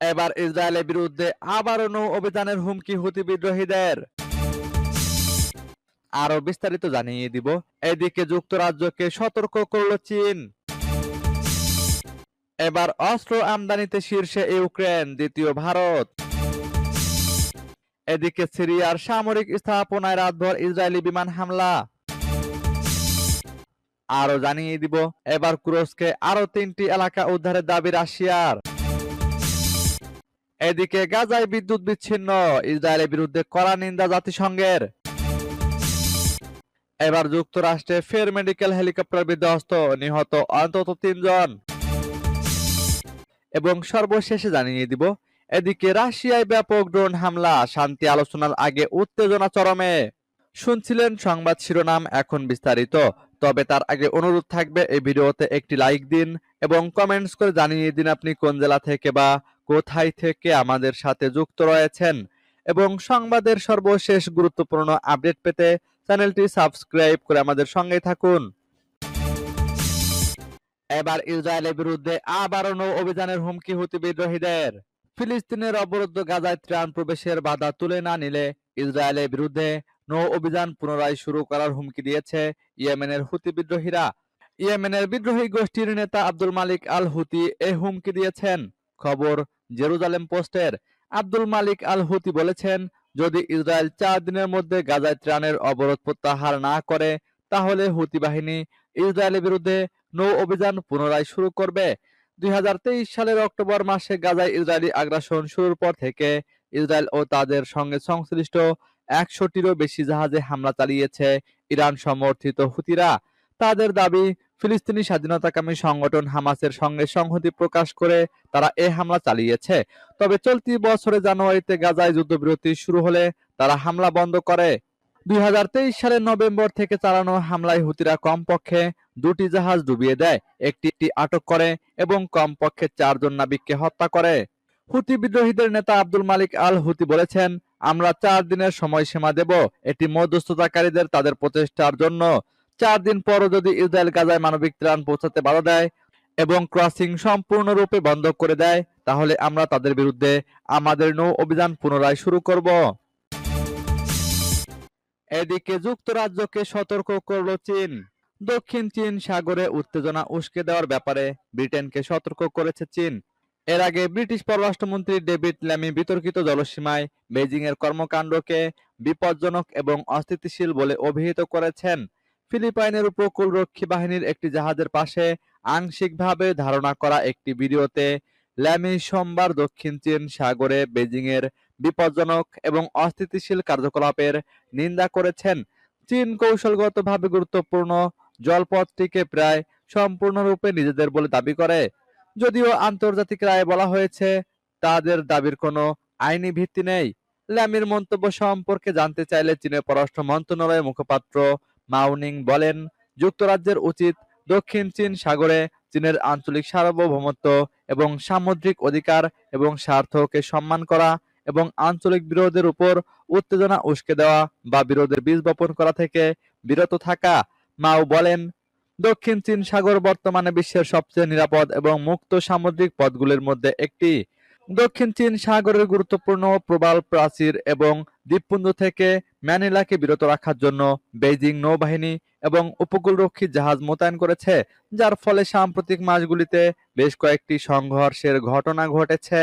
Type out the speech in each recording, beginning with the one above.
এবার ইসরায়েলের বিরুদ্ধে আবারও নৌ অভিযানের হুমকি হুতি বিদ্রোহীদের। আরও বিস্তারিত জানিয়ে দিব। এদিকে যুক্তরাজ্যকে সতর্ক করল চীন। এবার অস্ত্র আমদানিতে শীর্ষে ইউক্রেন, দ্বিতীয় ভারত। এদিকে সিরিয়ার সামরিক স্থাপনায় রাতভর ইসরায়েলি বিমান হামলা। আরও জানিয়ে দিব, এবার কুরস্কে আরও তিনটি এলাকা উদ্ধারের দাবি রাশিয়ার। এদিকে গাজায় বিদ্যুৎ বিচ্ছিন্ন, ইসরায়েলের বিরুদ্ধে কড়া নিন্দা জাতিসংঘের। এবার যুক্তরাষ্ট্রে ফের মেডিকেল হেলিকপ্টার বিধ্বস্ত, নিহত অন্তত তিনজন। এবং সর্বশেষে জানিয়ে দিব, এদিকে রাশিয়ায় ব্যাপক ড্রোন হামলা, শান্তি আলোচনার আগে উত্তেজনা চরমে। শুনছিলেন সংবাদ শিরোনাম এখন বিস্তারিত, তবে তার আগে অনুরোধ থাকবে এই ভিডিওতে একটি লাইক দিন এবং কমেন্টস করে জানিয়ে দিন আপনি কোন জেলা থেকে বা কোথায় থেকে আমাদের সাথে যুক্ত রয়েছেন এবং সংবাদের সর্বশেষ গুরুত্বপূর্ণ আপডেট পেতে চ্যানেলটি সাবস্ক্রাইব করে আমাদের সঙ্গেই থাকুন। এবার ইসরায়েলের বিরুদ্ধে আবারও নৌ অভিযানের হুমকি হুতি বিদ্রোহীদের। ফিলিস্তিনের অবরুদ্ধ গাজায় ত্রাণ প্রবেশের বাধা তুলে না নিলে ইসরায়েলের বিরুদ্ধে নৌ অভিযান পুনরায় শুরু করার হুমকি দিয়েছে ইয়েমেনের হুতি বিদ্রোহীরা। ইয়েমেনের বিদ্রোহী গোষ্ঠীর নেতা আব্দুল মালিক আল হুতি এ হুমকি দিয়েছেন। খবর জেরুজালেম পোস্টের আব্দুল মালিক আল হুতি বলেছেন, যদি ইসরায়েল চার দিনের মধ্যে গাজায় ত্রাণের অবরোধ প্রত্যাহার না করে, তাহলে হুতি বাহিনী ইসরায়েলের বিরুদ্ধে নৌ অভিযান পুনরায় শুরু করবে। দুই হাজার তেইশ সালের অক্টোবর মাসে গাজায় ইসরায়েলি আগ্রাসন শুরুর পর থেকে ইসরায়েল ও তাদের সঙ্গে সংশ্লিষ্ট একশোটিরও বেশি জাহাজে হামলা চালিয়েছে ইরান সমর্থিত হুতিরা তাদের দাবি ফিলিস্তিনি স্বাধীনতাকামী সংগঠন হামাসের সঙ্গে সংহতি প্রকাশ করে তারা এ হামলা চালিয়েছে। তবে চলতি বছরে জানুয়ারিতে গাজায় যুদ্ধবিরতি শুরু হলে তারা হামলা বন্ধ করে। দুই সালের নভেম্বর থেকে চালানো হামলায় হুতিরা কমপক্ষে দুটি জাহাজ ডুবিয়ে দেয় একটি আটক করে এবং কমপক্ষে চারজন নাবিককে হত্যা করে। হুতি বিদ্রোহীদের নেতা আব্দুল মালিক আল হুতি বলেছেন, আমরা চার দিনের সময়সীমা দেব। এটি মধ্যস্থতাকারীদের তাদের প্রচেষ্টার জন্য। চার দিন পরও যদি ইসরায়েল গাজায় মানবিক ত্রাণ পৌঁছাতে বাধা দেয় এবং ক্রসিং সম্পূর্ণরূপে বন্ধ করে দেয়, তাহলে আমরা তাদের বিরুদ্ধে আমাদের নৌ অভিযান পুনরায় শুরু করব। এদিকে যুক্তরাজ্যকে সতর্ক করল চীন। দক্ষিণ চীন সাগরে উত্তেজনা উস্কে দেওয়ার ব্যাপারে ব্রিটেনকে সতর্ক করেছে চীন। এর আগে ব্রিটিশ পররাষ্ট্রমন্ত্রী ডেভিড ল্যামি বিতর্কিত জলসীমায় বেজিং এর কর্মকাণ্ডকে বিপজ্জনক এবং অস্থিতিশীল বলে অভিহিত করেছেন। ফিলিপাইনের উপকূলরক্ষী বাহিনীর একটি জাহাজের পাশে আংশিকভাবে ধারণা করা একটি ভিডিওতে ল্যামি সোমবার দক্ষিণ চীন সাগরে বেজিং এর বিপজ্জনক এবং অস্থিতিশীল কার্যকলাপের নিন্দা করেছেন। চীন কৌশলগতভাবে গুরুত্বপূর্ণ জলপথটিকে প্রায় সম্পূর্ণরূপে নিজেদের বলে দাবি করে। যদিও আন্তর্জাতিক রায়ে বলা হয়েছে, তাদের দাবির কোনো আইনি ভিত্তি নেই। ল্যামির মন্তব্য সম্পর্কে জানতে চাইলে চীনের পররাষ্ট্র মন্ত্রণালয়ের মুখপাত্র মাউনিং বলেন, যুক্তরাজ্যের উচিত দক্ষিণ চীন সাগরে চীনের আঞ্চলিক সার্বভৌমত্ব এবং সামুদ্রিক অধিকার এবং স্বার্থকে সম্মান করা এবং আঞ্চলিক বিরোধের উপর উত্তেজনা উস্কে দেওয়া বা বিরোধের বীজ বপন করা থেকে বিরত থাকা। মাও বলেন, দক্ষিণ চীন সাগর বর্তমানে বিশ্বের সবচেয়ে নিরাপদ এবং মুক্ত সামুদ্রিক পথগুলির মধ্যে একটি। দক্ষিণ চীন সাগরের গুরুত্বপূর্ণ প্রবাল প্রাচীর এবং দ্বীপপুঞ্জ থেকে ম্যানিলাকে বিরত রাখার জন্য বেইজিং নৌবাহিনী এবং উপকূলরক্ষী জাহাজ মোতায়েন করেছে, যার ফলে সাম্প্রতিক মাসগুলিতে বেশ কয়েকটি সংঘর্ষের ঘটনা ঘটেছে।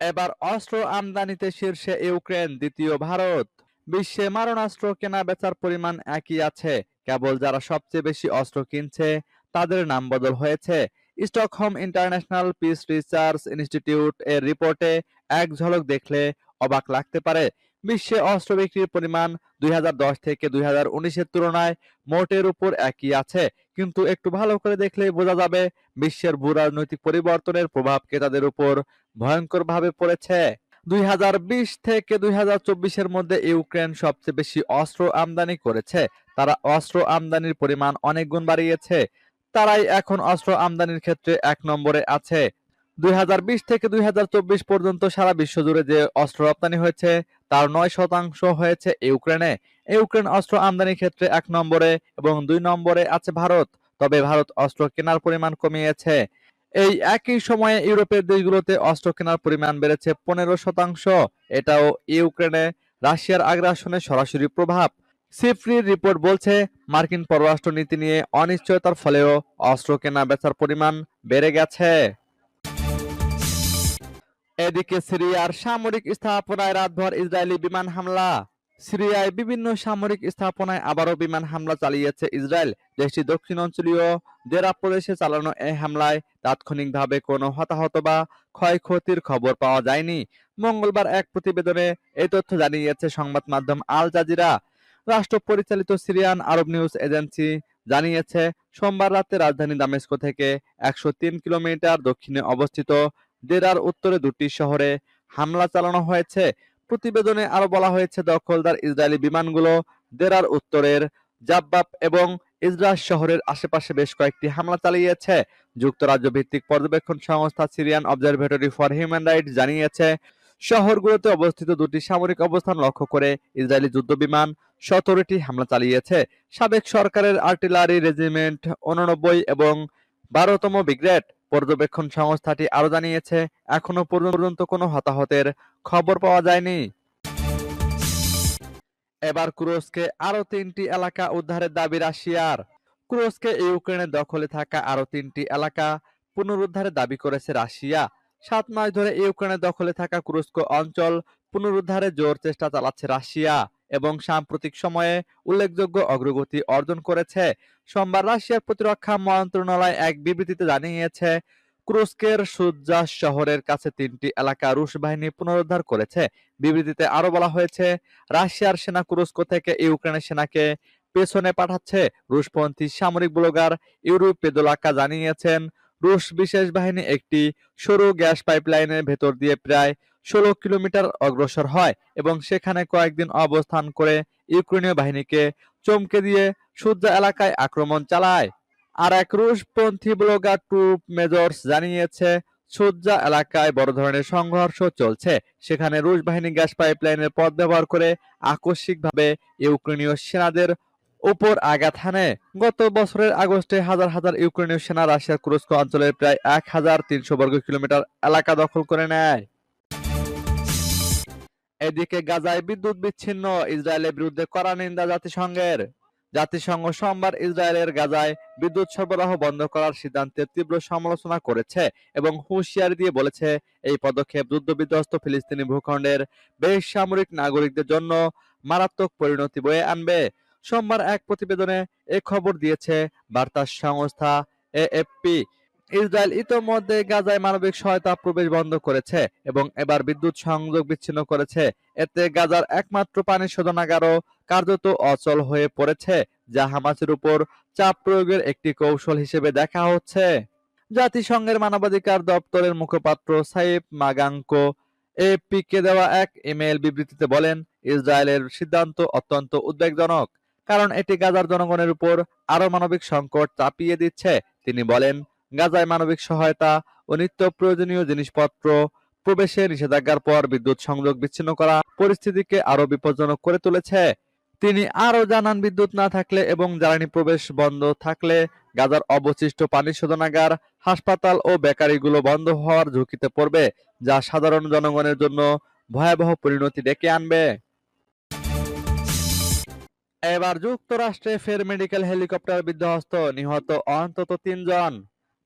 এবার অস্ত্র আমদানিতে শীর্ষে ইউক্রেন, দ্বিতীয় ভারত। বিশ্বে মারণাস্ত্র কেনা বেচার পরিমাণ একই আছে। কেবল যারা সবচেয়ে বেশি অস্ত্র কিনছে, তাদের নাম বদল হয়েছে। Stockholm international peace research institute এর রিপোর্টে এক ঝলক দেখলে অবাক লাগতে পারে। বিশ্বে অস্ত্র বিক্রির পরিমাণ দুই হাজার দশ থেকে দুই হাজার উনিশ এর তুলনায় মোটের উপর একই আছে। কিন্তু একটু ভালো করে দেখলেই বোঝা যাবে বিশ্বের ভূ রাজনৈতিক পরিবর্তনের প্রভাব ক্রেতাদের উপর ভয়ঙ্করভাবে পড়েছে। দুই হাজার বিশ থেকে দুই হাজার চব্বিশ এর মধ্যে ইউক্রেন সবচেয়ে বেশি অস্ত্র আমদানি করেছে। তারা অস্ত্র আমদানির পরিমাণ অনেক গুণ বাড়িয়েছে। তারাই এখন অস্ত্র আমদানির ক্ষেত্রে এক নম্বরে আছে। দুই হাজার বিশ থেকে দুই হাজার চব্বিশ পর্যন্ত সারা বিশ্ব জুড়ে যে অস্ত্র রপ্তানি হয়েছে, তার নয় শতাংশ হয়েছে ইউক্রেনে। ইউক্রেন অস্ত্র আমদানির ক্ষেত্রে এক নম্বরে এবং দুই নম্বরে আছে ভারত, তবে ভারত অস্ত্র কেনার পরিমাণ কমিয়েছে। এই একই সময়ে ইউরোপের দেশগুলোতে অস্ত্র কেনার পরিমাণ বেড়েছে পনেরো শতাংশ। এটাও ইউক্রেনে রাশিয়ার আগ্রাসনের সরাসরি প্রভাব। সিফ্রির রিপোর্ট বলছে, মার্কিন পররাষ্ট্র নীতি নিয়ে অনিশ্চয়তার ফলেও অস্ত্র কেনা বেচার পরিমাণ বেড়ে গেছে। এদিকে সিরিয়ার সামরিক স্থাপনায় রাতভর ইসরায়েলি বিমান হামলা। সিরিয়ায় বিভিন্ন সামরিক স্থাপনায় আবারও বিমান হামলা চালিয়েছে ইসরায়েল। দেশটির দক্ষিণ অঞ্চলীয় দেরা প্রদেশে চালানো এই হামলায় তাৎক্ষণিকভাবে কোনো হতাহত বা ক্ষয়ক্ষতির খবর পাওয়া যায়নি। মঙ্গলবার এক প্রতিবেদনে এই তথ্য জানিয়েছে সংবাদ মাধ্যম আল জাজিরা। রাষ্ট্র পরিচালিত সিরিয়ান আরব নিউজ এজেন্সি জানিয়েছে, সোমবার রাতে রাজধানী দামেস্কো থেকে একশো তিন কিলোমিটার দক্ষিণে অবস্থিত দেরার উত্তরে দুটি শহরে হামলা চালানো হয়েছে। প্রতিবেদনে আরও বলা হয়েছে, দখলদার ইসরায়েলি বিমানগুলো দেরার উত্তরের জাব্বাব এবং ইসরায়েল শহরের আশেপাশে বেশ কয়েকটি হামলা চালিয়েছে। যুক্তরাজ্য ভিত্তিক পর্যবেক্ষণ সংস্থা Syrian observatory for human rights জানিয়েছে শহরগুলোতে অবস্থিত দুটি সামরিক অবস্থান লক্ষ্য করে ইসরায়েলি যুদ্ধবিমান সতেরোটি হামলা চালিয়েছে। সাবেক সরকারের আর্টিলারি রেজিমেন্ট উননব্বই এবং বারোতম ব্রিগেড পর্যবেক্ষণ সংস্থাটি আরও জানিয়েছে, এখনও পর্যন্ত কোনো হতাহতের খবর পাওয়া যায়নি। এবার কুরস্কে আরও তিনটি এলাকা উদ্ধারের দাবি রাশিয়ার। কুরস্কে ইউক্রেনের দখলে থাকা আরও তিনটি এলাকা পুনরুদ্ধারের দাবি করেছে রাশিয়া। সাত মাস ধরে ইউক্রেনের দখলে থাকা কুরস্ক অঞ্চল পুনরুদ্ধারে জোর চেষ্টা চালাচ্ছে রাশিয়া এবং সাম্প্রতিক সময়ে উল্লেখযোগ্য অগ্রগতি অর্জন করেছে। সোমবার রাশিয়ার প্রতিরক্ষা মন্ত্রণালয় এক বিবৃতিতে জানিয়েছে, ক্রুস্কের সুজ্জা শহরের কাছে তিনটি এলাকা রুশ বাহিনী পুনরুদ্ধার করেছে। বিবৃতিতে আরও বলা হয়েছে, রাশিয়ার সেনা কুরস্কো থেকে ইউক্রেনের সেনাকে পেছনে পাঠাচ্ছে। রুশপন্থী সামরিক ব্লগার ইউরোপ পেদোলাকা জানিয়েছেন রুশ বিশেষ বাহিনী একটি সরু গ্যাস পাইপলাইনের ভেতর দিয়ে প্রায় ষোলো কিলোমিটার অগ্রসর হয় এবং সেখানে কয়েকদিন অবস্থান করে ইউক্রেনীয় বাহিনীকে চমকে দিয়ে সুজ্জা এলাকায় আক্রমণ চালায়। আর এক রুশপন্থী ব্লগার ট্রুপ মেজর্স জানিয়েছে সুজ্জা এলাকায় বড় ধরনের সংঘর্ষ চলছে। সেখানে রুশ বাহিনী গ্যাস পাইপলাইনের পথ ব্যবহার করে আকস্মিকভাবে ইউক্রেনীয় সেনাদের উপর আঘাত হানে। গত বছরের আগস্টে হাজার হাজার ইউক্রেনীয় সেনা রাশিয়ার কুরস্ক অঞ্চলের প্রায় এক হাজার তিনশো বর্গ কিলোমিটার এলাকা দখল করে নেয়। এদিকে গাজায় বিদ্যুৎ বিচ্ছিন্ন, ইসরায়েলের বিরুদ্ধে কড়া নিন্দা জাতিসংঘের। জাতিসংঘ সোমবার ইসরায়েলের গাজায় বিদ্যুৎ সরবরাহ বন্ধ করার সিদ্ধান্তের তীব্র সমালোচনা করেছে এবং হুঁশিয়ারি দিয়ে বলেছে, এই পদক্ষেপ যুদ্ধবিধ্বস্ত ফিলিস্তিনি ভূখণ্ডের বেসামরিক নাগরিকদের জন্য মারাত্মক পরিণতি বয়ে আনবে। সোমবার এক প্রতিবেদনে এ খবর দিয়েছে, বার্তা সংস্থা এএফপি। ইসরায়েল ইতোমধ্যে গাজায় মানবিক সহায়তা প্রবেশ বন্ধ করেছে এবং এবার বিদ্যুৎ সংযোগ বিচ্ছিন্ন করেছে। এতে গাজার একমাত্র পানি শোধনাগারও কার্যত অচল হয়ে পড়েছে, যা হামাসের উপর চাপ প্রয়োগের একটি কৌশল হিসেবে দেখা হচ্ছে। জাতিসংঘের মানবাধিকার দপ্তরের মুখপাত্র সাইফ মাগাঙ্কো এপিকে দেওয়া এক ইমেল বিবৃতিতে বলেন, ইসরায়েলের সিদ্ধান্ত অত্যন্ত উদ্বেগজনক। কারণ এটি গাজার জনগণের উপর আরও মানবিক সংকট চাপিয়ে দিচ্ছে। তিনি বলেন, গাজায় মানবিক সহায়তা ও নিত্য প্রয়োজনীয় জিনিসপত্র প্রবেশে নিষেধাজ্ঞার পর বিদ্যুৎ সংযোগ বিচ্ছিন্ন করা পরিস্থিতিকে আরও বিপজ্জনক করে তুলেছে। তিনি আরও জানান, বিদ্যুৎ না থাকলে এবং জ্বালানি প্রবেশ বন্ধ থাকলে গাজার অবশিষ্ট পানি শোধনাগার, হাসপাতাল ও বেকারিগুলো বন্ধ হওয়ার ঝুঁকিতে পড়বে, যা সাধারণ জনগণের জন্য ভয়াবহ পরিণতি ডেকে আনবে। এবার যুক্তরাষ্ট্রে ফের মেডিকেল হেলিকপ্টার বিধ্বস্ত। নিহত অন্তত তিনজন।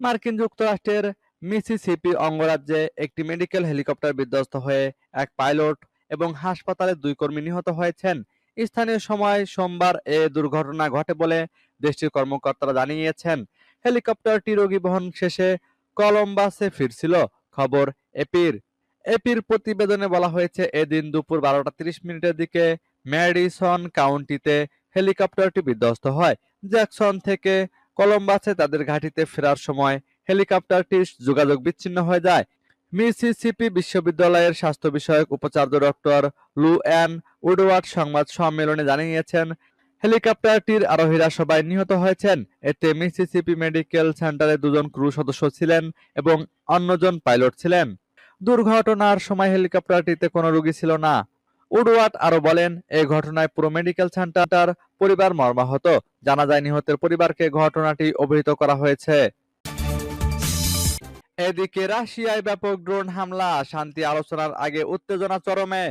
মার্কিন যুক্তরাষ্ট্রের মিসিসিপি অঙ্গরাজ্যে একটি মেডিকেল হেলিকপ্টার বিধ্বস্ত হয়ে এক পাইলট এবং হাসপাতালে দুই কর্মী নিহত হয়েছেন। স্থানীয় সময় সোমবার এ দুর্ঘটনা ঘটে বলে দেশটির কর্মকর্তারা জানিয়েছেন। হেলিকপ্টারটি রোগী বহন শেষে কলম্বাসে ফিরছিল। খবর এপির। এপির প্রতিবেদনে বলা হয়েছে, এদিন দুপুর বারোটা তিরিশ মিনিটের দিকে ম্যাডিসন কাউন্টিতে হেলিকপ্টারটি বিধ্বস্ত হয়। জ্যাকসন থেকে কলম্বাসে তাদের ঘাঁটিতে ফেরার সময় হেলিকপ্টারটি যোগাযোগ বিচ্ছিন্ন হয়ে যায়। মিসিসিপি বিশ্ববিদ্যালয়ের স্বাস্থ্য বিষয়ক উপাচার্য ডক্টর লু অ্যান উডওয়ার্ড সংবাদ সম্মেলনে জানিয়েছেন, হেলিকপ্টারটির আরোহীরা সবাই নিহত হয়েছেন। এতে মিসিসিপি মেডিকেল সেন্টারে দুজন ক্রু সদস্য ছিলেন এবং অন্যজন পাইলট ছিলেন। দুর্ঘটনার সময় হেলিকপ্টারটিতে কোনো রোগী ছিল না। উডওয়ার্ড আরও বলেন এই ঘটনায় পুরো মেডিকেল সেন্টারটার পরিবার মর্মাহত। জানা যায় নিহতের পরিবারকে ঘটনাটি অবহিত করা হয়েছে। এদিকে রাশিয়ায় ব্যাপক ড্রোন হামলা, শান্তি আলোচনার আগে উত্তেজনা চরমে।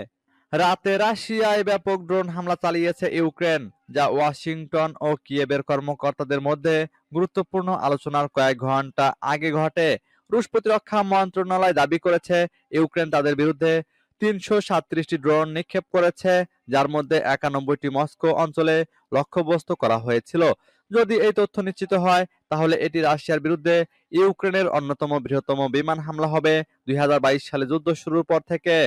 রাতে রাশিয়ায় ব্যাপক ড্রোন হামলা চালিয়েছে ইউক্রেন, যা ওয়াশিংটন ও কিয়েবের কর্মকর্তাদের মধ্যে গুরুত্বপূর্ণ আলোচনার কয়েক ঘণ্টা আগে ঘটে। রুশ প্রতিরক্ষা মন্ত্রণালয় দাবি করেছে, ইউক্রেন তাদের বিরুদ্ধে তিনশো সাতত্রিশটি ড্রোন নিক্ষেপ করেছে, যার মধ্যে একানব্বইটি মস্কো অঞ্চলে লক্ষ্যবস্তু করা হয়েছিল। যদি এই তথ্য নিশ্চিত হয়, তাহলে এটি রাশিয়ার বিরুদ্ধে ইউক্রেনের অন্যতম বৃহত্তম বিমান হামলা হবে দুই সালে যুদ্ধ শুরুর পর থেকে।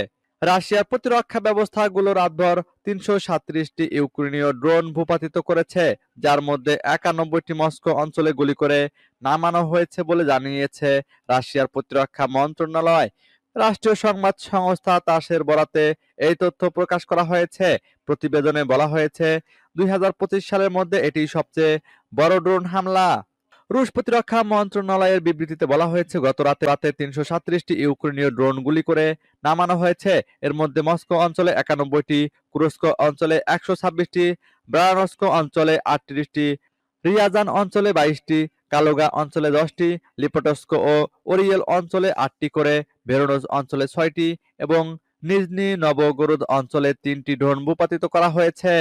রাশিয়ার প্রতিরক্ষা ব্যবস্থাগুলো রাতভর তিনশো সাতত্রিশটি ইউক্রেনীয় ড্রোন ভূপাতিত করেছে, যার মধ্যে একানব্বইটি মস্কো অঞ্চলে গুলি করে নামানো হয়েছে বলে জানিয়েছে রাশিয়ার প্রতিরক্ষা মন্ত্রণালয়। রাষ্ট্রীয় সংবাদ সংস্থা তাসের বরাতে এই তথ্য প্রকাশ করা হয়েছে। প্রতিবেদনে বলা হয়েছে, দুই সালের মধ্যে এটি সবচেয়ে বড় ড্রোন হামলা। রুশ প্রতিরক্ষা মন্ত্রণালয়ের বিবৃতিতে বলা হয়েছে, গত রাতে রাতে তিনশো সাতত্রিশটি ইউক্রেনীয় ড্রোন গুলি করে নামানো হয়েছে। এর মধ্যে মস্কো অঞ্চলে একানব্বইটি, কুরস্ক অঞ্চলে একশো ছাব্বিশটি, ব্রায়ানস্ক অঞ্চলে আটত্রিশটি রিয়াজান অঞ্চলে বাইশটি, কালোগা অঞ্চলে দশটি, লিপটস্ক ও ওরিয়েল অঞ্চলে আটটি করে, ভেরোনোজ অঞ্চলে ছয়টি এবং নিজনি নবগরুদ অঞ্চলে তিনটি ড্রোন ভূপাতিত করা হয়েছে।